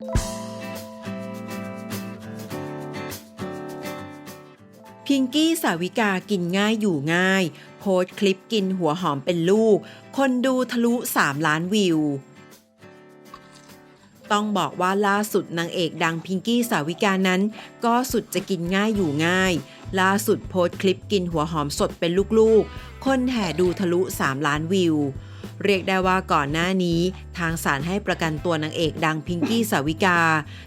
พิงกี้สาวิกากินง่ายอยู่ง่าย โพสคลิปกินหัวหอมเป็นลูก คนดูทะลุ 3 ล้านวิว ต้องบอกว่าล่าสุดนางเอกดังพิงกี้สาวิกานั้น ก็สุดจะกินง่ายอยู่ง่าย ล่าสุดโพสคลิปกินหัวหอมสดเป็นลูกๆ คนแห่ดูทะลุ 3 ล้านวิว เรียกได้ว่าก่อนหน้านี้ ทางศาลให้ประกันตัวนางเอกดังพิงกี้สาวิกา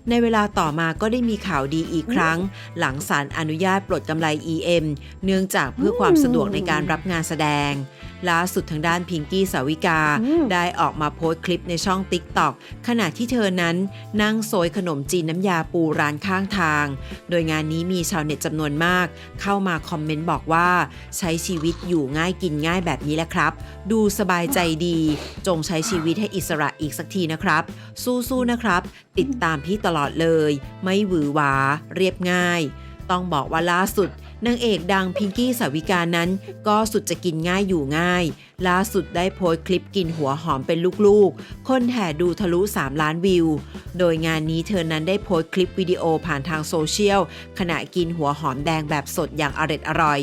ในเวลาต่อมาก็ได้มีข่าวดีอีกครั้ง หลังศาลอนุญาตปลดกำไร EM เนื่องจากเพื่อความสะดวกในการรับงานแสดง ล่าสุดทางด้านพิงกี้สาวิกาอืมได้ออกมาโพสต์คลิปในช่อง TikTok ขณะที่เธอนั้นนั่งโซยขนมจีนน้ำยาปูร้านข้างทาง โดยงานนี้มีชาวเน็ตจำนวนมาก เข้ามาคอมเมนต์บอกว่า ใช้ชีวิตอยู่ง่ายกินง่ายแบบนี้แหละครับ ดูสบายใจดี จงใช้ชีวิตให้อิสระอีกสักทีนะครับ สู้ๆนะครับ ติดตามพี่ตลอดเลย ไม่หวือหวา เรียบง่าย ต้องบอกว่าล่าสุด นางเอกดังพิงกี้สาวิกานั้น ก็สุดจะกินง่ายอยู่ง่าย ล่าสุดได้โพสต์คลิปกินหัวหอมเป็นลูกๆ คนแห่ดูทะลุ 3 ล้านวิว โดยงานนี้เธอนั้นได้โพสต์คลิปวิดีโอผ่านทางโซเชียล ขณะกินหัวหอมแดงแบบสดอย่างอร็ดอร่อย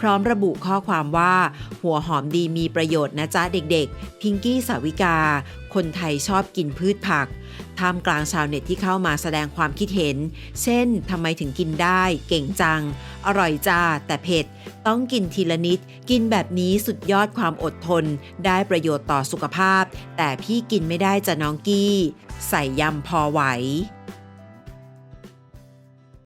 พร้อมระบุข้อความว่า หัวหอมดีมีประโยชน์นะจ๊ะเด็กๆ พิงกี้สาวิกา คนไทยชอบกินพืชผักท่ามกลางชาวเน็ตที่เข้ามาแสดงความคิดเห็น เช่นทำไมถึงกินได้ เก่งจัง อร่อยจ้าแต่เผ็ด ต้องกินทีละนิด กินแบบนี้สุดยอดความอดทน ได้ประโยชน์ต่อสุขภาพ แต่พี่กินไม่ได้จะน้องกี้ ใส่ยำพอไหว